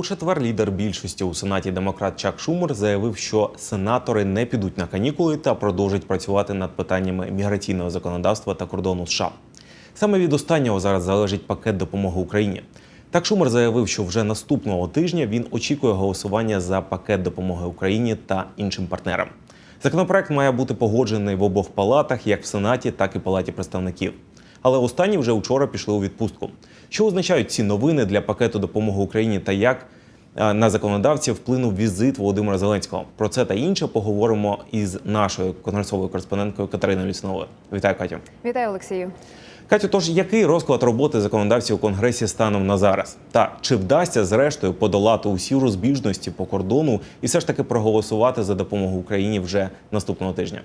У четвер лідер більшості у сенаті демократ Чак Шумер заявив, що сенатори не підуть на канікули та продовжать працювати над питаннями міграційного законодавства та кордону США. Саме від останнього зараз залежить пакет допомоги Україні. Так Шумер заявив, що вже наступного тижня він очікує голосування за пакет допомоги Україні та іншим партнерам. Законопроект має бути погоджений в обох палатах, як в Сенаті, так і Палаті представників. Але останні вже вчора пішли у відпустку. Що означають ці новини для пакету допомоги Україні та як е, на законодавців вплинув візит Володимира Зеленського? Про це та інше поговоримо із нашою конгресовою кореспонденткою Катериною Лісновою. Вітаю, Катю. Вітаю, Олексію. Катю, тож який розклад роботи законодавців у конгресі станом на зараз? Та чи вдасться зрештою подолати усі розбіжності по кордону і все ж таки проголосувати за допомогу Україні вже наступного тижня?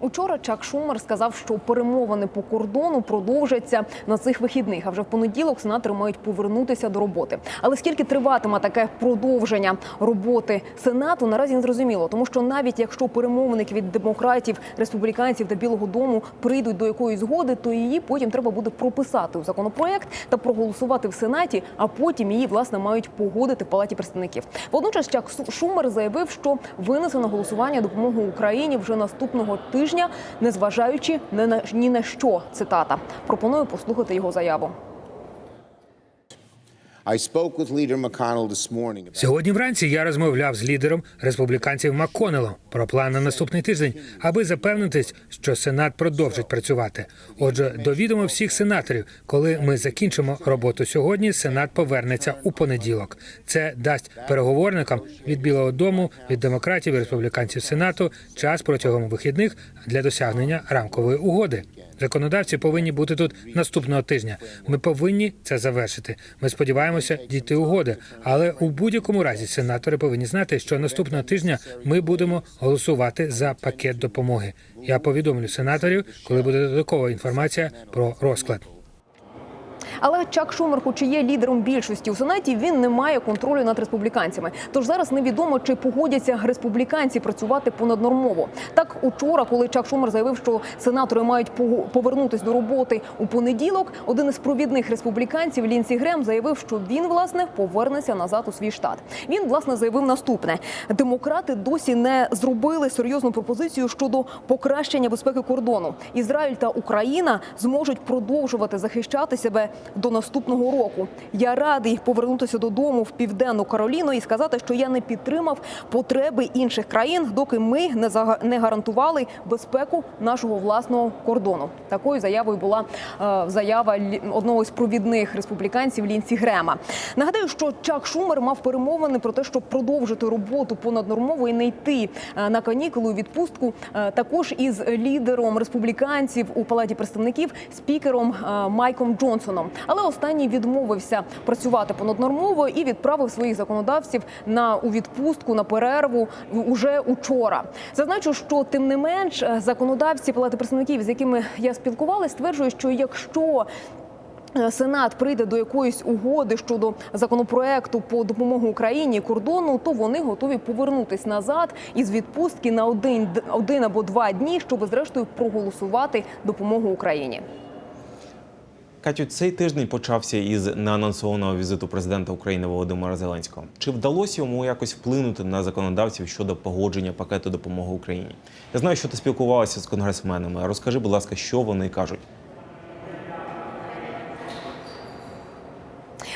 Учора Чак Шумер сказав, що перемовини по кордону продовжаться на цих вихідних. А вже в понеділок сенатори мають повернутися до роботи. Але скільки триватиме таке продовження роботи сенату, наразі не зрозуміло, тому що навіть якщо перемовники від демократів, республіканців та Білого Дому прийдуть до якоїсь згоди, то її потім треба буде прописати у законопроект та проголосувати в сенаті, а потім її власне мають погодити в палаті представників. Водночас Чак Шумер заявив, що винесе на голосування допомогу Україні вже наступного тижня, незважаючи ні на ні на що. Цитата пропоную послухати його заяву. Сьогодні вранці я розмовляв з лідером республіканців Макконелом про план на наступний тиждень, аби запевнитись, що Сенат продовжить працювати. Отже, до відома всіх сенаторів, коли ми закінчимо роботу сьогодні, Сенат повернеться у понеділок. Це дасть переговорникам від Білого Дому, від демократів і республіканців Сенату час протягом вихідних для досягнення рамкової угоди. Законодавці повинні бути тут наступного тижня. Ми повинні це завершити. Ми сподіваємося дійти угоди, але у будь-якому разі сенатори повинні знати, що наступного тижня ми будемо голосувати за пакет допомоги. Я повідомлю сенаторів, коли буде додаткова інформація про розклад. Але Чак Шумер, хоч і є лідером більшості у сенаті, він не має контролю над республіканцями. Тож зараз невідомо, чи погодяться республіканці працювати понаднормово. Так учора, коли Чак Шумер заявив, що сенатори мають повернутись до роботи у понеділок, один із провідних республіканців Лінсі Грем заявив, що він власне повернеться назад у свій штат. Він власне заявив наступне: демократи досі не зробили серйозну пропозицію щодо покращення безпеки кордону. Ізраїль та Україна зможуть продовжувати захищати себе до наступного року. Я радий повернутися додому в південну Кароліну і сказати, що я не підтримав потреби інших країн, доки ми не гарантували безпеку нашого власного кордону. Такою заявою була е, заява одного з провідних республіканців Лінсі Грема. Нагадаю, що Чак Шумер мав перемовини про те, щоб продовжити роботу понаднормово і не йти е, на канікули у відпустку. е, Також із лідером республіканців у палаті представників спікером Майком Джонсоном. Але останній відмовився працювати понаднормово і відправив своїх законодавців на у відпустку на перерву уже учора. Зазначу, що тим не менш е, законодавці палати представників, з якими я спілкувалась, стверджують, що якщо е, Сенат прийде до якоїсь угоди щодо законопроекту по допомогу Україні кордону, то вони готові повернутись назад із відпустки на один, один або два дні, щоб зрештою проголосувати допомогу Україні. Катю, цей тиждень почався із неанонсованого візиту президента України Володимира Зеленського. Чи вдалося йому якось вплинути на законодавців щодо погодження пакету допомоги Україні? Я знаю, що ти спілкувалася з конгресменами. Розкажи, будь ласка, що вони кажуть.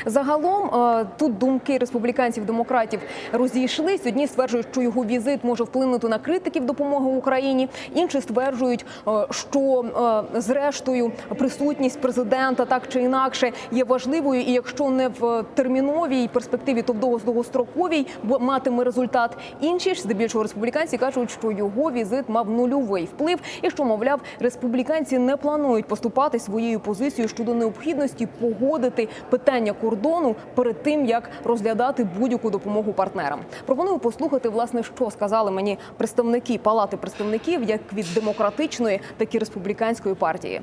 Загалом е, тут думки республіканців демократів розійшлись. Одні стверджують, що його візит може вплинути на критиків допомоги Україні. Інші стверджують, е, що е, зрештою присутність президента так чи інакше є важливою, і якщо не в терміновій перспективі, то в довгостроковій матиме результат. Інші ж здебільшого республіканці кажуть, що його візит мав нульовий вплив, і що мовляв, республіканці не планують поступати своєю позицією щодо необхідності погодити питання кордону перед тим, як розглядати будь-яку допомогу партнерам. Пропоную послухати, власне, що сказали мені представники палати представників, як від демократичної, так і республіканської партії.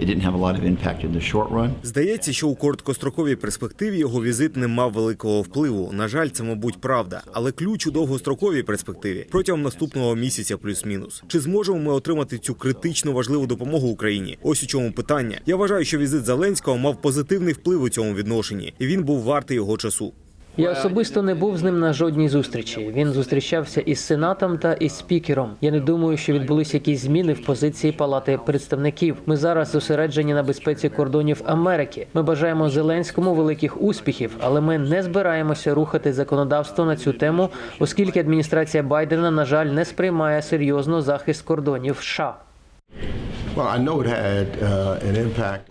It didn't have a lot of impact in the short run. Здається, що у короткостроковій перспективі його візит не мав великого впливу. На жаль, це мабуть правда, але ключ у довгостроковій перспективі протягом наступного місяця, плюс-мінус. Чи зможемо ми отримати цю критично важливу допомогу Україні? Ось у чому питання. Я вважаю, що візит Зеленського мав позитивний вплив у цьому відношенні, і він був вартий його часу. Я особисто не був з ним на жодній зустрічі. Він зустрічався із сенатом та із спікером. Я не думаю, що відбулись якісь зміни в позиції Палати представників. Ми зараз зосереджені на безпеці кордонів Америки. Ми бажаємо Зеленському великих успіхів, але ми не збираємося рухати законодавство на цю тему, оскільки адміністрація Байдена, на жаль, не сприймає серйозно захист кордонів США.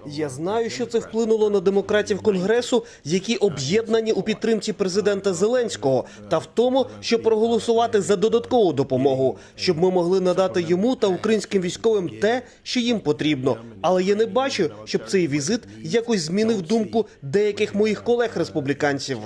Я знаю, що це вплинуло на демократів конгресу, які об'єднані у підтримці президента Зеленського, та в тому, щоб проголосувати за додаткову допомогу, щоб ми могли надати йому та українським військовим те, що їм потрібно. Але я не бачу, щоб цей візит якось змінив думку деяких моїх колег-республіканців.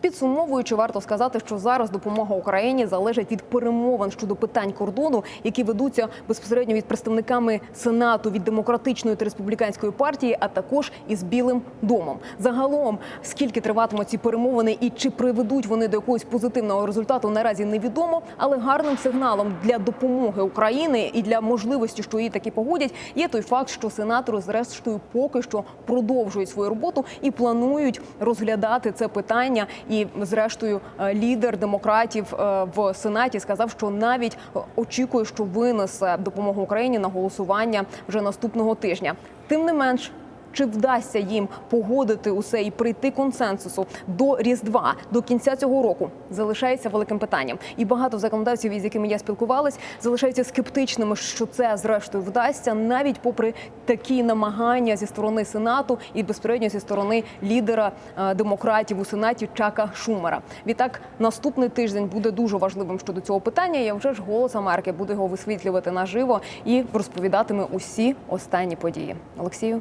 Підсумовуючи, варто сказати, що зараз допомога Україні залежить від перемовин щодо питань кордону, які ведуться безпосередньо від представниками Сенату від демократичної та республіканської партії, а також із Білим домом. Загалом, скільки триватимуть ці перемовини і чи приведуть вони до якогось позитивного результату, наразі невідомо. Але гарним сигналом для допомоги України і для можливості, що її таки погодять, є той факт, що сенатори зрештою поки що продовжують свою роботу і планують розглядати це питання. І, зрештою, е, лідер демократів е, в сенаті сказав, що навіть очікує, що винесе допомогу Україні на голосування вже наступного тижня. Тим не менш. Чи вдасться їм погодити усе і прийти консенсусу до Різдва до кінця цього року залишається великим питанням, і багато законодавців, із якими я спілкувалась, залишаються скептичними, що це зрештою вдасться, навіть попри такі намагання зі сторони сенату і безпосередньо зі сторони лідера е, демократів у сенаті Чака Шумера. Відтак, наступний тиждень буде дуже важливим щодо цього питання. Я вже ж голос Америки буду його висвітлювати наживо і розповідатиме усі останні події. Олексію.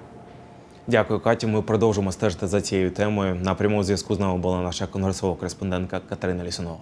Дякую, Катю. Ми продовжимо стежити за цією темою. На прямому зв'язку з нами була наша конгресова кореспондентка Катерина Лісунова.